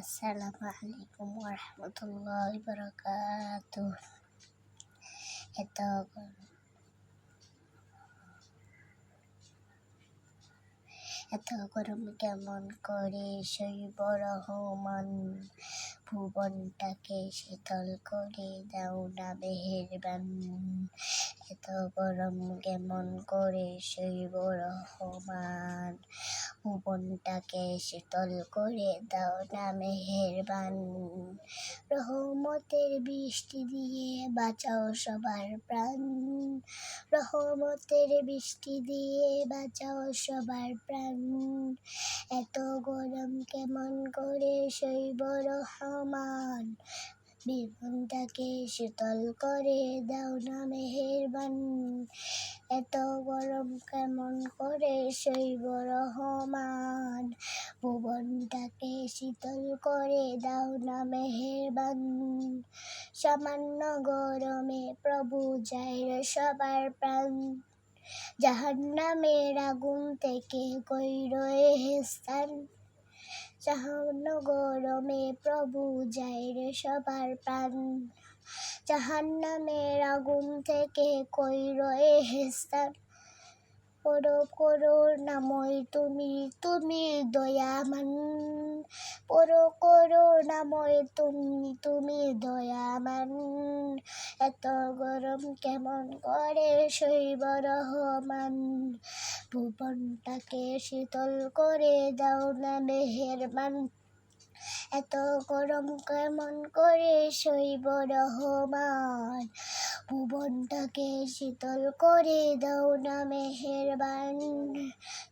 আসসালামু আলাইকুম ওরহমতুল্লাহ বরকাত এত এত গরম কেমন করে শৈব রহমান ভুবনটাকে শীতল করে দাও না মেহেরবান। এত গরম কেমন করে শৈব রহমান ভুবনটাকে শীতল করে দাও না, মেহেরবান। রহমতের বৃষ্টি দিয়ে বাঁচাও সবার প্রাণ। রহমতের বৃষ্টি দিয়ে বাঁচাও সবার প্রাণ। এত গরম কেমন করে শৈব রহমান? বিমনটাকে শীতল করে দাও না মেহেরবান। এত গরম কেমন করে শৈব রহমান? ভুবনটাকে শীতল করে দাও না মেহেরবান। সামান্য গরমে প্রভু যায় সবার প্রাণ। জাহান্নামের আগুন থেকে কইর হেস্তান সামান্য গরমে প্রভু যায় রে সবার প্রাণ। জাহান্নামের আগুন থেকে কইর হেস্তান করো করো নাময় তুমি তুমি দয়ামান। পরো করো নাময় তুমি তুমি দয়ামান। এত গরম কেমন করে? শৈব রহমান ভুবনটাকে শীতল করে দাও না মেহেরবান। এত গরম কেমন করে? শৈব রহমান ভুবনটাকে শীতল করে দাও না মেহেরবান।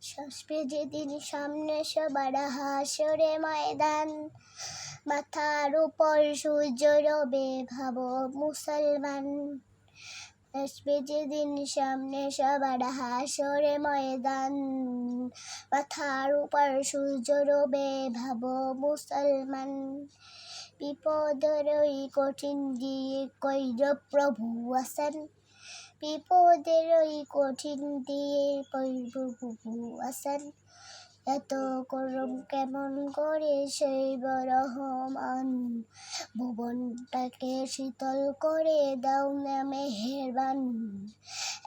শাসবে যেদিন সামনে সবার হাসরে ময়দান। মাথার উপর সূর্য রবে ভাব মুসলমান। আসবে যেদিন সামনে সবার হাসরে ময়দান। মাথার উপর সূর্য রবে ভাব মুসলমান। বিপদের ওই কঠিন দিয়ে কৈর প্রভু আসেন বিপদের ওই কঠিন দিয়ে কৈর প্রভু আসেন এত গরম কেমন করে সেই রহমান ভুবনটাকে শীতল করে দাও না মেহেরবান।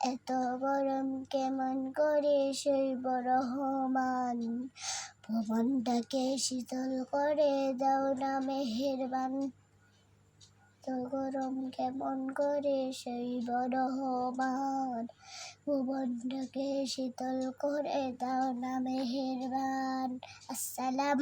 এত গরম কেমন করে সেই রহমান ভুবনটাকে শীতল করে দাও না মেহেরবান। তো গরম কেমন করে সেই বড় হবান ভুবনটাকে শীতল করে দাও না মেহেরবান। আসসালাম